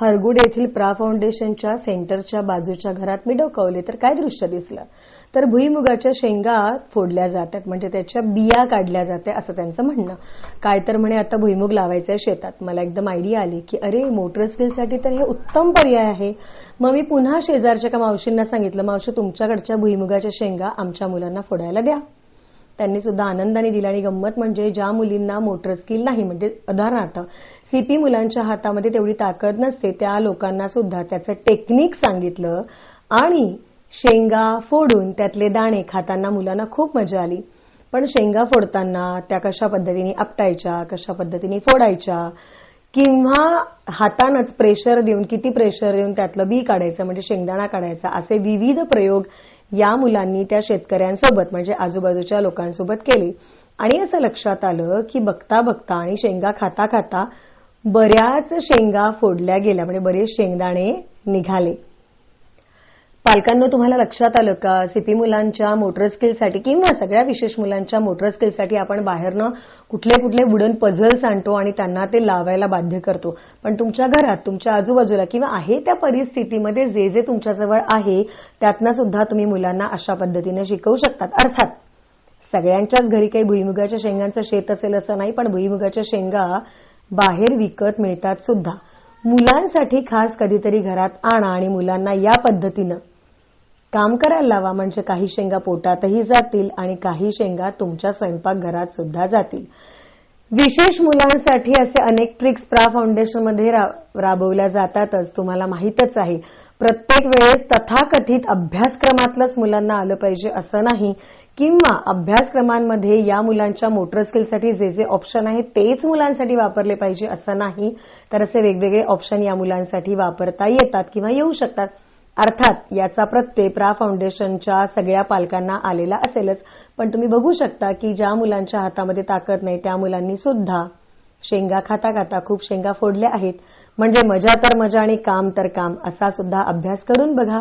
हरगुड येथील प्रा फाउंडेशनच्या सेंटरच्या बाजूच्या घरात मी डोकावले तर काय दृश्य दिसलं? तर भुईमुगाच्या शेंगा फोडल्या जातात म्हणजे त्याच्या बिया काढल्या जाते असं त्यांचं म्हणणं. काय तर म्हणे आता भुईमुग लावायचंय शेतात. मला एकदम आयडिया आली की अरे मोटर स्किलसाठी तर हे उत्तम पर्याय आहे. मग मी पुन्हा शेजारच्या का मावशींना सांगितलं मावशी तुमच्याकडच्या भुईमुगाच्या शेंगा आमच्या मुलांना फोडायला द्या. त्यांनी सुद्धा आनंदाने दिला आणि गंमत म्हणजे ज्या मुलींना मोटर स्किल नाही म्हणजे उदाहरणार्थ सीपी मुलांच्या हातामध्ये तेवढी ताकद नसते त्या लोकांना सुद्धा त्याचं टेक्निक सांगितलं आणि शेंगा फोडून त्यातले दाणे खाताना मुलांना खूप मजा आली. पण शेंगा फोडताना त्या कशा पद्धतीने आपटायच्या कशा पद्धतीने फोडायच्या किंवा हातानच प्रेशर देऊन किती प्रेशर देऊन त्यातलं बी काढायचं म्हणजे शेंगदाणा काढायचा असे विविध प्रयोग या मुलांनी त्या शेतकऱ्यांसोबत म्हणजे आजूबाजूच्या लोकांसोबत केले. आणि असं लक्षात आलं की बघता बघता आणि शेंगा खाता खाता बऱ्याच शेंगा फोडल्या गेल्या म्हणजे बरेच शेंगदाणे निघाले. पालकांना तुम्हाला लक्षात आलं का? सीपी मुलांच्या मोटर स्किलसाठी किंवा सगळ्या विशेष मुलांच्या मोटर स्किलसाठी आपण बाहेरनं कुठले कुठले वुडन पझल्स आणतो आणि त्यांना ते लावायला बाध्य करतो. पण तुमच्या घरात तुमच्या आजूबाजूला किंवा आहे त्या परिस्थितीमध्ये जे जे तुमच्याजवळ आहे त्यातनं सुद्धा तुम्ही मुलांना अशा पद्धतीने शिकवू शकतात. अर्थात सगळ्यांच्याच घरी काही भुईमुगाच्या शेंगांचं शेत असेल असं नाही पण भुईमुगाच्या शेंगा बाहेर विकत मिळतात सुद्धा. मुलांसाठी खास कधीतरी घरात आणा आणि मुलांना या पद्धतीनं काम करायला लावा म्हणजे काही शेंगा पोटातही जातील आणि काही शेंगा तुमच्या स्वयंपाकघरात सुद्धा जातील. विशेष मुलांसाठी असे अनेक ट्रिक्स प्रा फाउंडेशनमध्ये राबवल्या जातातच तुम्हाला माहीतच आहे. प्रत्येक वेळेस तथाकथित अभ्यासक्रमातलंच मुलांना आलं पाहिजे असं नाही किंवा अभ्यासक्रमांमध्ये या मुलांच्या मोटर स्किलसाठी जे जे ऑप्शन आहे तेच मुलांसाठी वापरले पाहिजे असं नाही तर असे वेगवेगळे ऑप्शन या मुलांसाठी वापरता येतात किंवा येऊ शकतात. अर्थात याचा प्रत्यय प्रा फाउंडेशनच्या सगळ्या पालकांना आलेला असेलच. पण तुम्ही बघू शकता की ज्या मुलांच्या हातामध्ये ताकद नाही त्या मुलांनी सुद्धा शेंगा खाता खाता खूप शेंगा फोडल्या आहेत. म्हणजे मजा तर मजा आणि काम तर काम असा सुद्धा अभ्यास करून बघा.